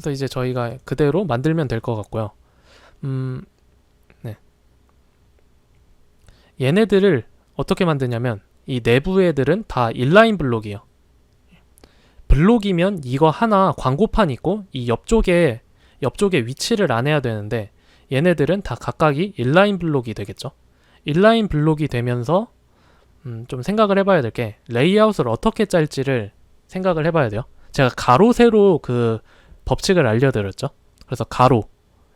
그래서 이제 저희가 그대로 만들면 될 것 같고요. 음, 네. 얘네들을 어떻게 만드냐면 이 내부 애들은 다 인라인 블록이에요. 블록이면 이거 하나 광고판 있고 이 옆쪽에 옆쪽에 위치를 안 해야 되는데 얘네들은 다 각각이 인라인 블록이 되겠죠. 인라인 블록이 되면서 음, 좀 생각을 해봐야 될 게 레이아웃을 어떻게 짤지를 생각을 해봐야 돼요. 제가 가로 세로 그 법칙을 알려드렸죠. 그래서 가로,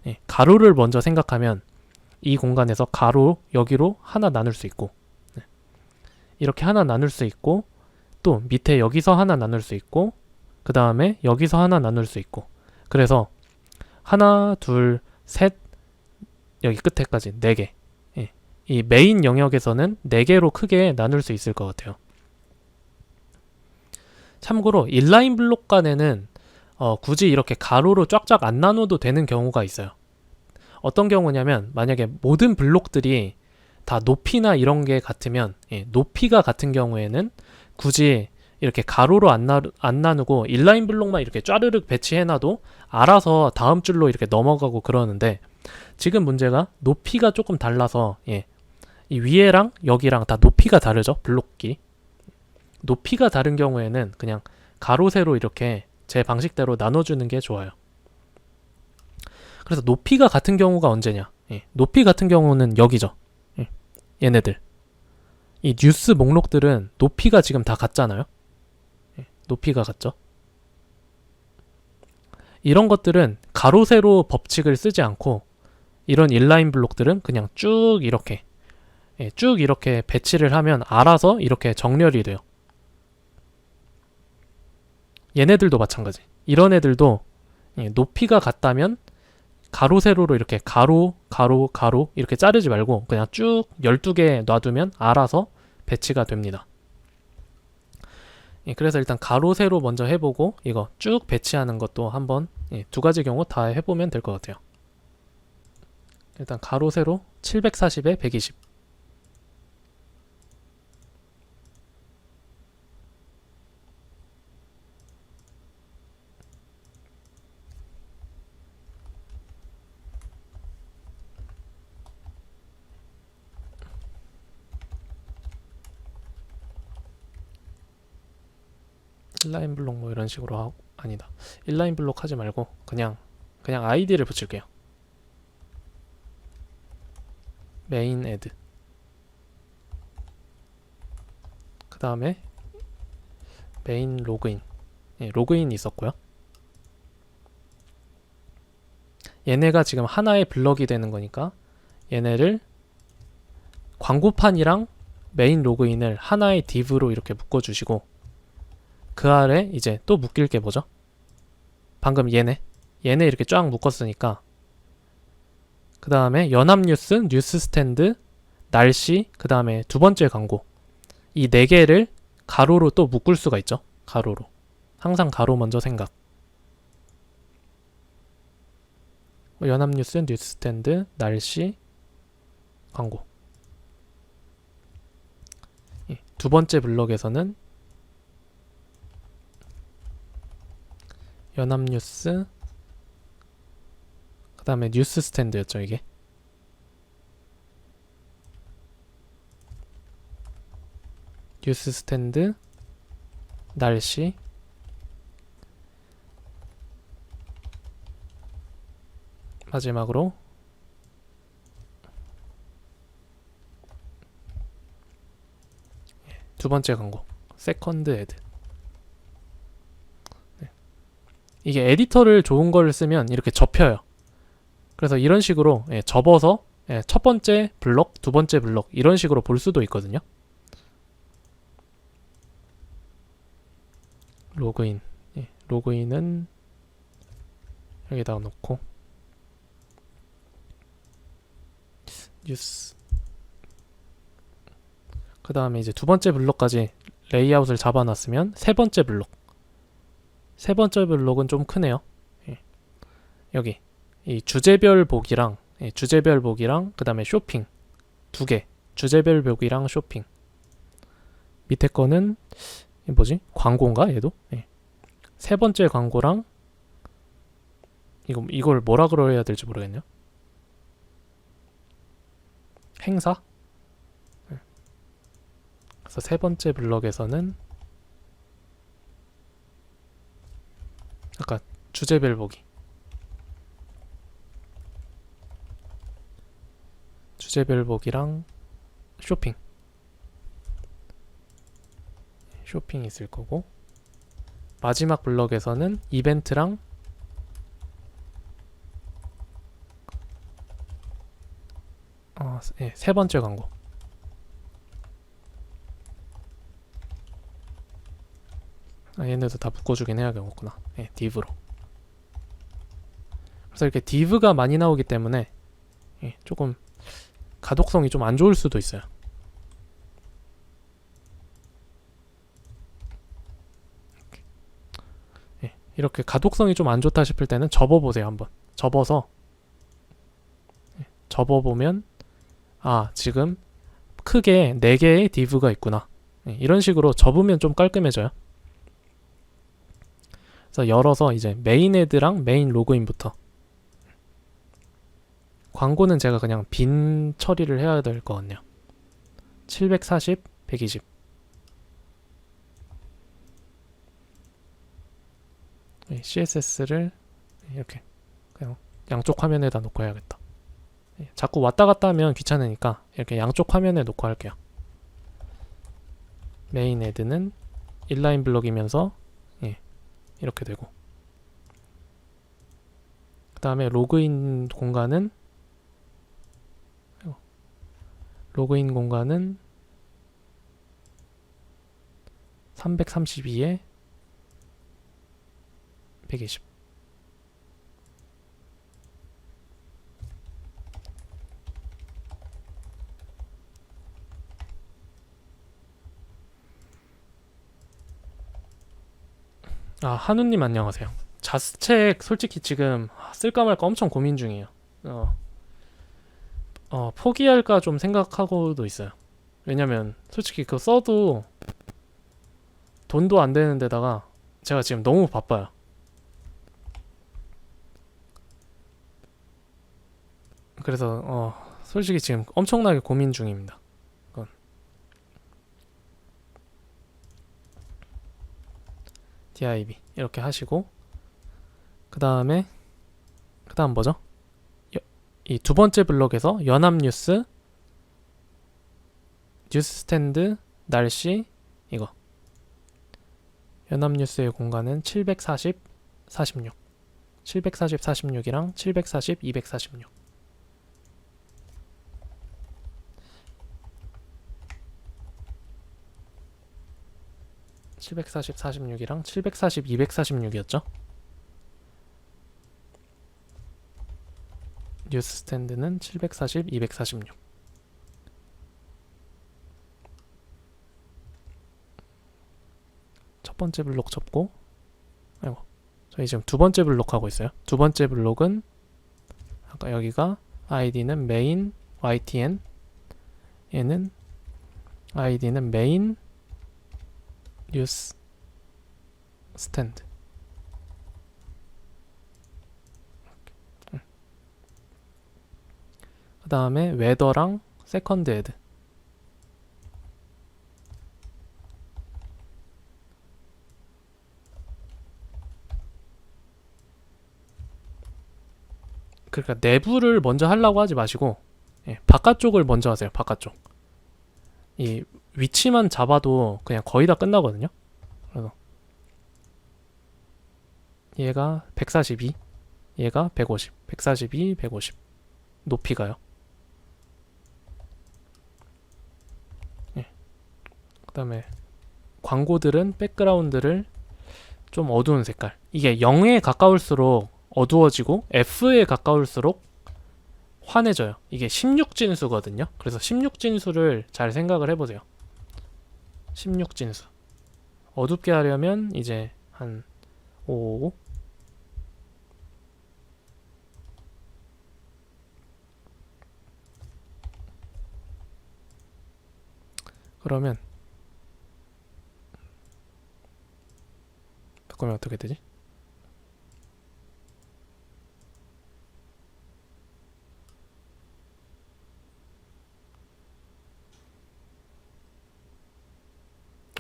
예, 가로를 먼저 생각하면 이 공간에서 가로 여기로 하나 나눌 수 있고 네. 이렇게 하나 나눌 수 있고 또 밑에 여기서 하나 나눌 수 있고 그 다음에 여기서 하나 나눌 수 있고 그래서 하나 둘 셋 여기 끝에까지 네 개. 예. 이 메인 영역에서는 네 개로 크게 나눌 수 있을 것 같아요. 참고로 인라인 블록 간에는 어, 굳이 이렇게 가로로 쫙쫙 안 나눠도 되는 경우가 있어요. 어떤 경우냐면 만약에 모든 블록들이 다 높이나 이런 게 같으면 예, 높이가 같은 경우에는 굳이 이렇게 가로로 안, 나, 안 나누고 인라인 블록만 이렇게 쫘르륵 배치해놔도 알아서 다음 줄로 이렇게 넘어가고 그러는데 지금 문제가 높이가 조금 달라서 예, 이 위에랑 여기랑 다 높이가 다르죠 블록끼리 높이가 다른 경우에는 그냥 가로 세로 이렇게 제 방식대로 나눠주는 게 좋아요. 그래서 높이가 같은 경우가 언제냐? 예, 높이 같은 경우는 여기죠. 예, 얘네들. 이 뉴스 목록들은 높이가 지금 다 같잖아요. 예, 높이가 같죠. 이런 것들은 가로 세로 법칙을 쓰지 않고 이런 인라인 블록들은 그냥 쭉 이렇게 예, 쭉 이렇게 배치를 하면 알아서 이렇게 정렬이 돼요. 얘네들도 마찬가지. 이런 애들도 예, 높이가 같다면 가로 세로로 이렇게 가로 가로 가로 이렇게 자르지 말고 그냥 쭉 12개 놔두면 알아서 배치가 됩니다. 예, 그래서 일단 가로 세로 먼저 해보고 이거 쭉 배치하는 것도 한번 예, 두 가지 경우 다 해보면 될 것 같아요. 일단 가로 세로 740에 120 인라인 블록 뭐 이런 식으로 하고 아니다. 인라인 블록 하지 말고 그냥 그냥 아이디를 붙일게요. 메인 애드 그 다음에 메인 로그인 예, 로그인 있었고요. 얘네가 지금 하나의 블럭이 되는 거니까 얘네를 광고판이랑 메인 로그인을 하나의 div로 이렇게 묶어주시고 그 아래 이제 또 묶일 게 뭐죠? 방금 얘네. 얘네 이렇게 쫙 묶었으니까. 그 다음에 연합뉴스, 뉴스스탠드, 날씨, 그 다음에 두 번째 광고. 이 네 개를 가로로 또 묶을 수가 있죠. 가로로. 항상 가로 먼저 생각. 연합뉴스, 뉴스스탠드, 날씨, 광고. 예, 두 번째 블럭에서는 연합뉴스. 그 다음에 뉴스 스탠드였죠 이게. 뉴스 스탠드. 날씨. 마지막으로. 예, 두 번째 광고. 세컨드 애드 이게 에디터를 좋은 걸 쓰면 이렇게 접혀요. 그래서 이런 식으로 예, 접어서 예, 첫 번째 블럭, 두 번째 블럭 이런 식으로 볼 수도 있거든요. 로그인, 예, 로그인은 여기다가 놓고 뉴스 그 다음에 이제 두 번째 블럭까지 레이아웃을 잡아놨으면 세 번째 블럭 세 번째 블록은 좀 크네요. 예. 여기 이 주제별 보기랑 예, 주제별 보기랑 그 다음에 쇼핑 두 개. 주제별 보기랑 쇼핑. 밑에 거는 이 뭐지? 광고인가 얘도? 예. 세 번째 광고랑 이거 이걸 뭐라 그래야 될지 모르겠네요. 행사? 네. 그래서 세 번째 블럭에서는 아까 주제별 보기. 주제별 보기랑 쇼핑. 쇼핑 있을 거고. 마지막 블럭에서는 이벤트랑 어, 예, 세 번째 광고 아, 얘네도 다 묶어주긴 해야겠구나. 예, div로. 그래서 이렇게 div가 많이 나오기 때문에 예, 조금 가독성이 좀 안 좋을 수도 있어요. 예, 이렇게 가독성이 좀 안 좋다 싶을 때는 접어보세요 한번. 접어서 예, 접어보면 아 지금 크게 4개의 div가 있구나. 예, 이런 식으로 접으면 좀 깔끔해져요 그래서 열어서 이제 메인 헤드랑 메인 로그인부터. 광고는 제가 그냥 빈 처리를 해야 될 것 같네요 740, 120 CSS를 이렇게 그냥 양쪽 화면에다 놓고 해야겠다. 예, 자꾸 왔다 갔다 하면 귀찮으니까 이렇게 양쪽 화면에 놓고 할게요. 메인 헤드는 인라인 블럭이면서 예, 이렇게 되고. 그 다음에 로그인 공간은 로그인 공간은 332에 120 아, 한우님 안녕하세요. 자스책 솔직히 지금 쓸까 말까 엄청 고민 중이에요. 어, 어, 포기할까 좀 생각하고도 있어요. 왜냐면 솔직히 그거 써도 돈도 안 되는 데다가 제가 지금 너무 바빠요. 그래서 어, 솔직히 지금 엄청나게 고민 중입니다. 그건. Div 이렇게 하시고 그 다음에 그 다음 뭐죠? 이 두 번째 블록에서 연합뉴스 뉴스 스탠드 날씨 이거. 연합뉴스의 공간은 740 46 740 46이랑 740 246 740 46이랑 740 246이었죠? 뉴스 스탠드는 740 246 첫 번째 블록 접고 아이고 저희 지금 두 번째 블록 하고 있어요 두 번째 블록은 아까 여기가 아이디는 메인 ytn 얘는 아이디는 메 인 뉴스 스탠드. 그 다음에 웨더랑 세컨드 헤드. 그러니까 내부를 먼저 하려고 하지 마시고 예, 바깥쪽을 먼저 하세요 바깥쪽. 이 위치만 잡아도 그냥 거의 다 끝나거든요. 그래서 얘가 142, 얘가 150, 142, 150 높이가요. 예. 그다음에 광고들은 백그라운드를 좀 어두운 색깔. 이게 0에 가까울수록 어두워지고 F에 가까울수록 환해져요. 이게 16진수거든요. 그래서 16진수를 잘 생각을 해보세요. 16진수. 어둡게 하려면 이제 한 5. 그러면 바꾸면 어떻게 되지?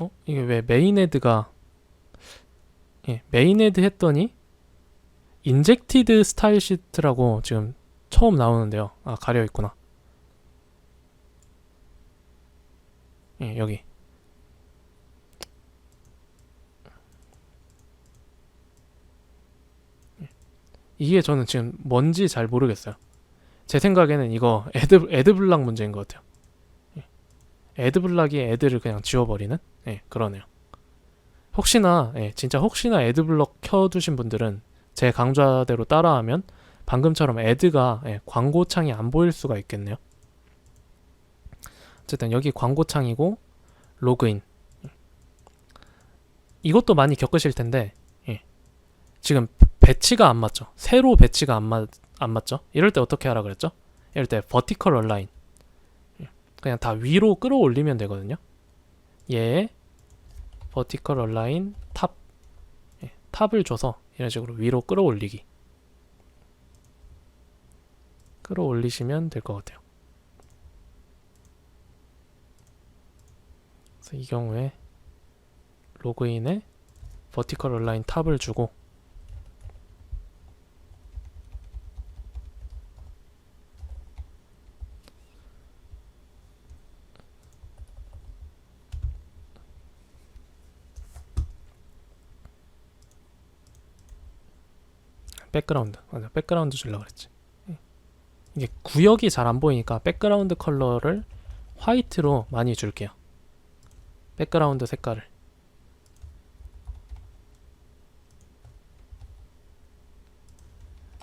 어? 이게 왜 메인 헤드가 예, 메인 헤드 했더니 인젝티드 스타일 시트라고 지금 처음 나오는데요. 아, 가려 있구나. 예, 여기. 예. 이게 저는 지금 뭔지 잘 모르겠어요. 제 생각에는 이거 애드 애드블락 문제인 것 같아요. 예. 애드블락이 애드를 그냥 지워버리는 예, 그러네요. 혹시나 예, 진짜 혹시나 애드블럭 켜두신 분들은 제 강좌대로 따라하면 방금처럼 애드가 예, 광고창이 안 보일 수가 있겠네요. 어쨌든 여기 광고창이고 로그인 이것도 많이 겪으실 텐데 예, 지금 배치가 안 맞죠. 세로 배치가 안, 맞, 안 맞죠. 이럴 때 어떻게 하라 그랬죠? 이럴 때 버티컬 얼라인 예, 그냥 다 위로 끌어올리면 되거든요. 얘 버티컬 얼라인 탑 예, 탑을 줘서 이런 식으로 위로 끌어올리기 끌어올리시면 될 것 같아요. 그래서 이 경우에 로그인에 버티컬 얼라인 탑을 주고 백그라운드. 맞아. 백그라운드 주려고 그랬지. 이게 구역이 잘 안 보이니까 백그라운드 컬러를 화이트로 많이 줄게요. 백그라운드 색깔을.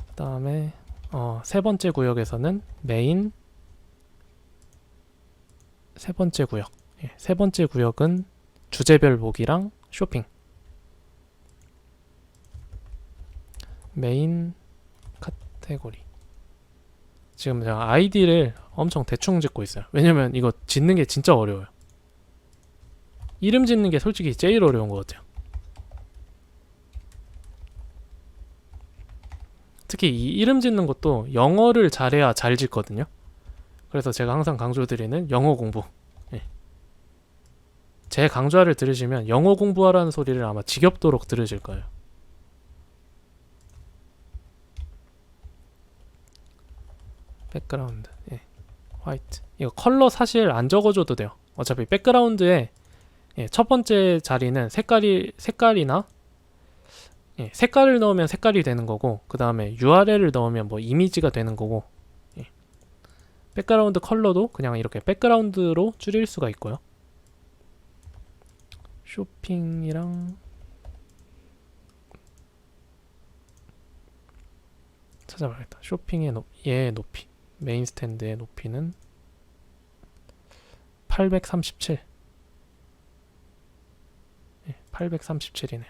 그 다음에 어, 세 번째 구역에서는 메인 세 번째 구역. 예, 세 번째 구역은 주제별 보기랑 쇼핑 메인 카테고리. 지금 제가 아이디를 엄청 대충 짓고 있어요. 왜냐면 이거 짓는 게 진짜 어려워요. 이름 짓는 게 솔직히 제일 어려운 것 같아요. 특히 이 이름 짓는 것도 영어를 잘해야 잘 짓거든요. 그래서 제가 항상 강조드리는 영어 공부. 예. 제 강좌를 들으시면 영어 공부하라는 소리를 아마 지겹도록 들으실 거예요 백그라운드. 예. 화이트. 이거 컬러 사실 안 적어줘도 돼요. 어차피 백그라운드에 예, 첫 번째 자리는 색깔이 색깔이나 예, 색깔을 넣으면 색깔이 되는 거고 그 다음에 URL을 넣으면 뭐 이미지가 되는 거고 예. 백그라운드 컬러도 그냥 이렇게 백그라운드로 줄일 수가 있고요. 쇼핑이랑 찾아봐야겠다. 쇼핑의 높, 얘의 높이 메인 스탠드의 높이는 837 예, 837이네요.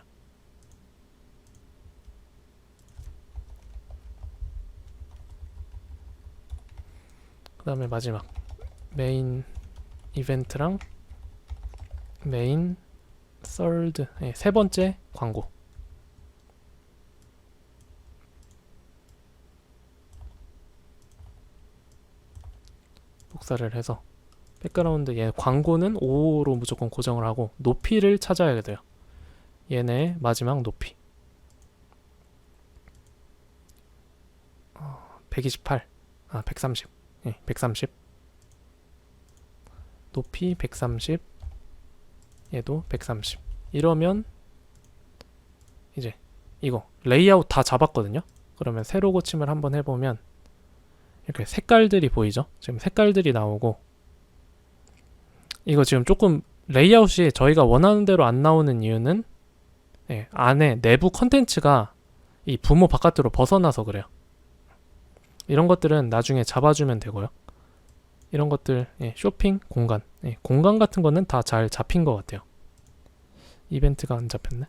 그 다음에 마지막. 메인 이벤트랑 메인 third 예, 세 번째 광고 복사를 해서 백그라운드 얘 광고는 5로 무조건 고정을 하고 높이를 찾아야 돼요. 얘네 마지막 높이. 어, 128. 아, 130. 예, 130. 높이 130. 얘도 130. 이러면 이제 이거 레이아웃 다 잡았거든요. 그러면 새로 고침을 한번 해보면 이렇게 색깔들이 보이죠? 지금 색깔들이 나오고 이거 지금 조금 레이아웃이 저희가 원하는 대로 안 나오는 이유는 예, 안에 내부 컨텐츠가 이 부모 바깥으로 벗어나서 그래요. 이런 것들은 나중에 잡아주면 되고요. 이런 것들 예, 쇼핑 공간 예, 공간 같은 거는 다 잘 잡힌 것 같아요. 이벤트가 안 잡혔네.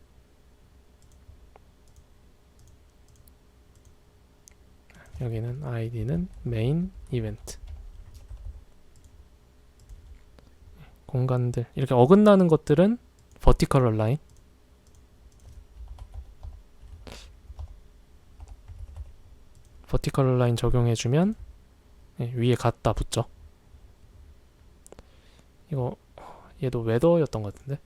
여기는 아이디는 메인 이벤트. 공간들. 이렇게 어긋나는 것들은 버티컬 얼라인. 버티컬 얼라인 적용해주면 예, 위에 갖다 붙죠. 이거 얘도 웨더였던 것 같은데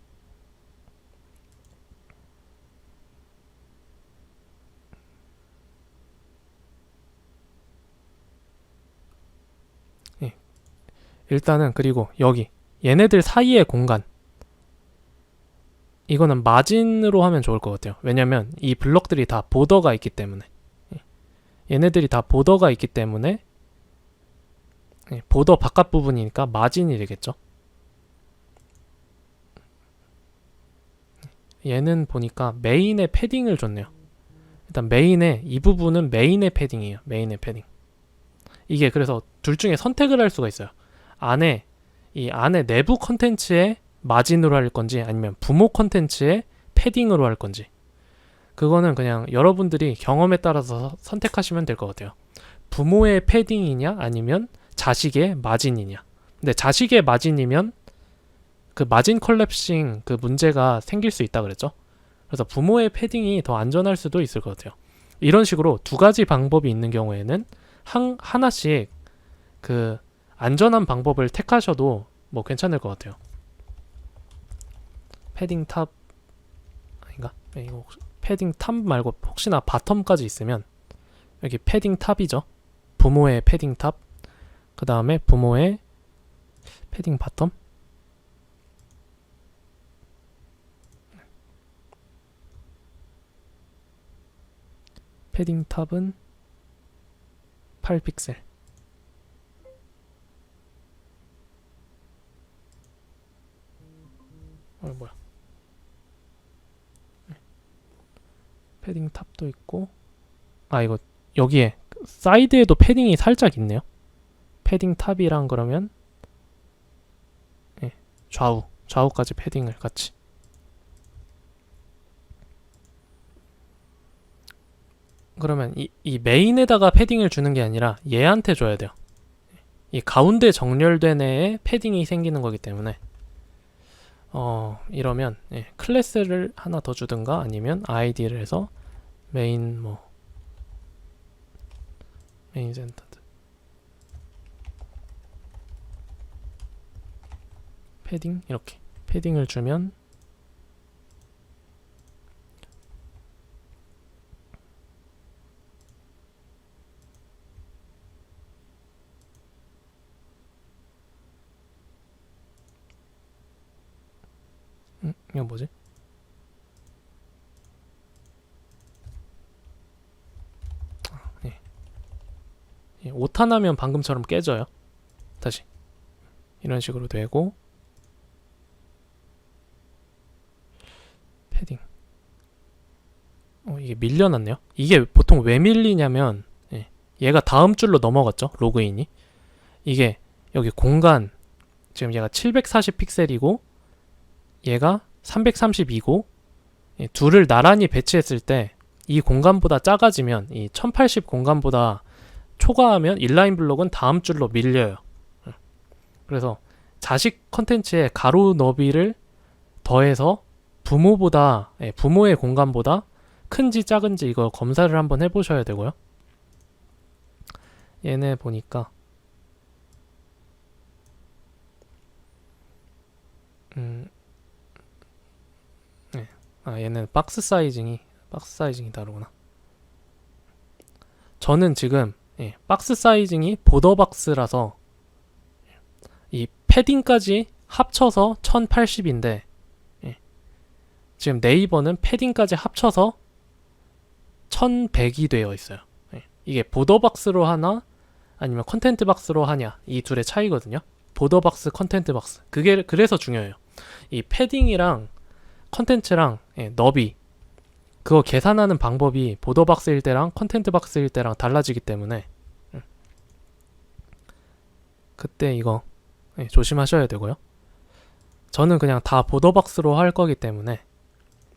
일단은 그리고 여기 얘네들 사이의 공간 이거는 마진으로 하면 좋을 것 같아요. 왜냐면 이 블럭들이 다 보더가 있기 때문에 예. 얘네들이 다 보더가 있기 때문에 예, 보더 바깥 부분이니까 마진이 되겠죠. 얘는 보니까 메인에 패딩을 줬네요. 일단 메인에 이 부분은 메인의 패딩이에요. 메인의 패딩. 이게 그래서 둘 중에 선택을 할 수가 있어요. 안에 이 안에 내부 컨텐츠에 마진으로 할 건지 아니면 부모 컨텐츠에 패딩으로 할 건지 그거는 그냥 여러분들이 경험에 따라서 선택하시면 될 것 같아요. 부모의 패딩이냐 아니면 자식의 마진이냐. 근데 자식의 마진이면 그 마진 컬랩싱 그 문제가 생길 수 있다 그랬죠. 그래서 부모의 패딩이 더 안전할 수도 있을 것 같아요. 이런 식으로 두 가지 방법이 있는 경우에는 한 하나씩 그 안전한 방법을 택하셔도 뭐 괜찮을 것 같아요. 패딩 탑 아닌가? 네, 이거 패딩 탑 말고 혹시나 바텀까지 있으면 여기 패딩 탑이죠. 부모의 패딩 탑. 그 다음에 부모의 패딩 바텀. 패딩 탑은 8픽셀. 패딩 탑도 있고 아 이거 여기에 사이드에도 패딩이 살짝 있네요. 패딩 탑이랑 그러면 예, 좌우 좌우까지 패딩을 같이 그러면 이, 이 메인에다가 패딩을 주는 게 아니라 얘한테 줘야 돼요. 이 가운데 정렬된 애에 패딩이 생기는 거기 때문에 어 이러면 예, 클래스를 하나 더 주든가 아니면 아이디를 해서 메인 뭐 메인 센터드 패딩? 이렇게. 패딩을 주면 음, 이거 뭐지? 아, 예. 예, 오타나면 방금처럼 깨져요. 다시 이런 식으로 되고 패딩. 어, 이게 밀려났네요. 이게 보통 왜 밀리냐면 예, 얘가 다음 줄로 넘어갔죠. 로그인이. 이게 여기 공간 지금 얘가 740 픽셀이고 얘가 332고 예, 둘을 나란히 배치했을 때 이 공간보다 작아지면 이 1080 공간보다 초과하면 인라인 블록은 다음 줄로 밀려요. 예. 그래서 자식 컨텐츠에 가로 너비를 더해서 부모보다 예, 부모의 공간보다 큰지 작은지 이거 검사를 한번 해보셔야 되고요. 얘네 보니까 음, 네. 아 얘는 박스 사이징이 박스 사이징이 다르구나. 저는 지금 예, 박스 사이징이 보더 박스라서 이 패딩까지 합쳐서 1080인데 지금 네이버는 패딩까지 합쳐서 1100이 되어 있어요. 예. 이게 보더박스로 하나 아니면 컨텐트 박스로 하냐 이 둘의 차이거든요. 보더박스, 컨텐트 박스. 그게 그래서 중요해요. 이 패딩이랑 컨텐츠랑 예, 너비 그거 계산하는 방법이 보더박스일 때랑 컨텐트 박스일 때랑 달라지기 때문에 음. 그때 이거 예, 조심하셔야 되고요. 저는 그냥 다 보더박스로 할 거기 때문에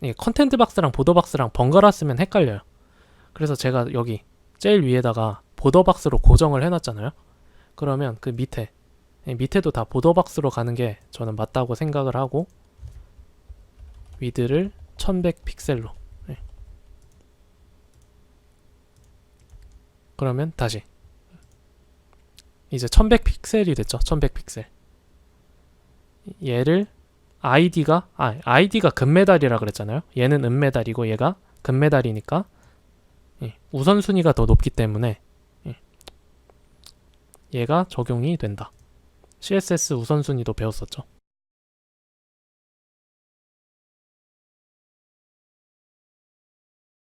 이 컨텐트 박스랑 보더박스랑 번갈아 쓰면 헷갈려요. 그래서 제가 여기 제일 위에다가 보더박스로 고정을 해놨잖아요. 그러면 그 밑에 예, 밑에도 다 보더박스로 가는 게 저는 맞다고 생각을 하고 위드를 1100 픽셀로 예. 그러면 다시 이제 1100 픽셀이 됐죠. 1100 픽셀 얘를 아이디가 아 아이디가 금메달이라 그랬잖아요. 얘는 은메달이고 얘가 금메달이니까 예, 우선순위가 더 높기 때문에 예, 얘가 적용이 된다. CSS 우선순위도 배웠었죠.